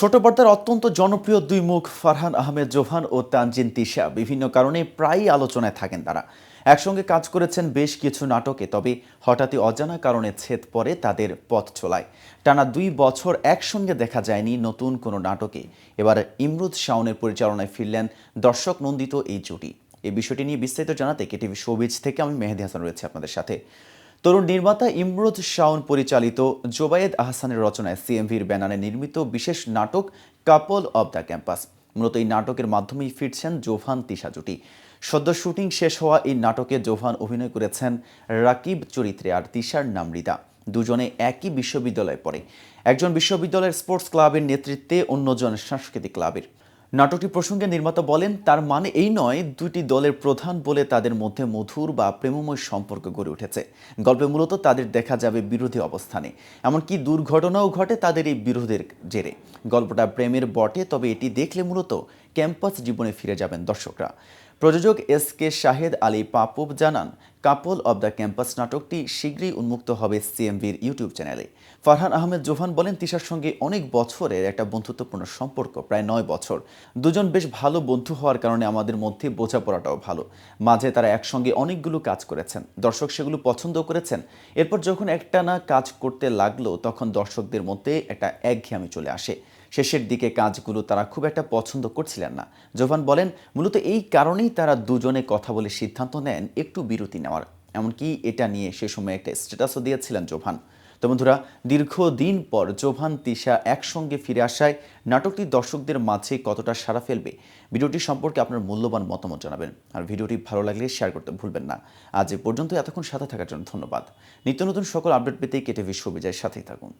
ছোট পর্দার অত্যন্ত জনপ্রিয় দুই মুখ ফারহান আহমেদ জোহান ও তানজিন তিশা। বিভিন্ন কারণে প্রায়ই আলোচনায় থাকেন তারা। একসঙ্গে কাজ করেছেন বেশ কিছু নাটকে, তবে হঠাৎই অজানা কারণে ছেদ পড়ে তাদের পথ চলায়। টানা দুই বছর একসঙ্গে দেখা যায়নি নতুন কোনো নাটকে। এবার ইমরুদ শাওনের পরিচালনায় ফিরলেন দর্শক নন্দিত এই জুটি। এই বিষয়টি নিয়ে বিস্তারিত জানাতে কেটিভি শোবিজ থেকে আমি মেহেদি হাসান রয়েছে আপনাদের সাথে। তরুণ নির্মাতা ইমরুদ শাওন পরিচালিত জোবায়েদ আহসানের রচনায় সিএমভির ব্যানারে নির্মিত বিশেষ নাটক কাপল অব দ্য ক্যাম্পাস। মূলত এই নাটকের মাধ্যমেই ফিরছেন জোভান তিশা জুটি। সদ্য শুটিং শেষ হওয়া এই নাটকে জোভান অভিনয় করেছেন রাকিব চরিত্রে আর তিশার নাম রিদা দুজনে একই বিশ্ববিদ্যালয়ে পড়ে। একজন বিশ্ববিদ্যালয়ের স্পোর্টস ক্লাবের নেতৃত্বে অন্যজন সাংস্কৃতিক ক্লাবের। নাটকটি প্রসঙ্গে নির্মাতা বলেন, তার মানে এই নয়, দুটি দলের প্রধান বলে তাদের মধ্যে মধুর বা প্রেমময় সম্পর্ক গড়ে উঠেছে। গল্পে মূলত তাদের দেখা যাবে বিরোধী অবস্থানে। এমনকি দুর্ঘটনাও ঘটে তাদের এই বিরোধের জেরে। গল্পটা প্রেমের বটে, তবে এটি দেখলে মূলত ক্যাম্পাস জীবনে ফিরে যাবেন দর্শকরা। প্রযোজক এস কে শাহেদ আলী পাপুব জানান, কাপল অব দ্য ক্যাম্পাস নাটকটি শীঘ্রই উন্মুক্ত হবে সিএমভির ইউটিউব চ্যানেলে। ফারহান আহমেদ জোহান বলেন, তিশার সঙ্গে অনেক বছরের একটা বন্ধুত্বপূর্ণ সম্পর্ক, প্রায় নয় বছর। দুজন বেশ ভালো বন্ধু হওয়ার কারণে আমাদের মধ্যে বোঝাপড়াটাও ভালো। মাঝে তারা একসঙ্গে অনেকগুলো কাজ করেছেন। দর্শক সেগুলো পছন্দ করেছেন। এরপর যখন একটা না কাজ করতে লাগল, তখন দর্শকদের মধ্যে একটা একঘেয়ামি চলে আসে। শেষের দিকে কাজগুলো তারা খুব একটা পছন্দ করছিলেন না। জোভান বলেন, মূলত এই কারণেই তারা দুজনে কথা বলে সিদ্ধান্ত নেন একটু বিরতি নেওয়ার। এমনকি এটা নিয়ে সে সময় একটা স্ট্যাটাসও দিয়েছিলেন জোভান। তো বন্ধুরা, দীর্ঘদিন পর জোভান, তিশা একসঙ্গে ফিরে আসায় নাটকটি দর্শকদের মাঝে কতটা সাড়া ফেলবে, ভিডিওটি সম্পর্কে আপনার মূল্যবান মতামত জানাবেন। আর ভিডিওটি ভালো লাগলে শেয়ার করতে ভুলবেন না। আজ এ পর্যন্ত এতক্ষণ সাথে থাকার জন্য ধন্যবাদ। নিত্য নতুন সকল আপডেট পেতে কেটে বিশ্ববিজয়ের সাথেই থাকুন।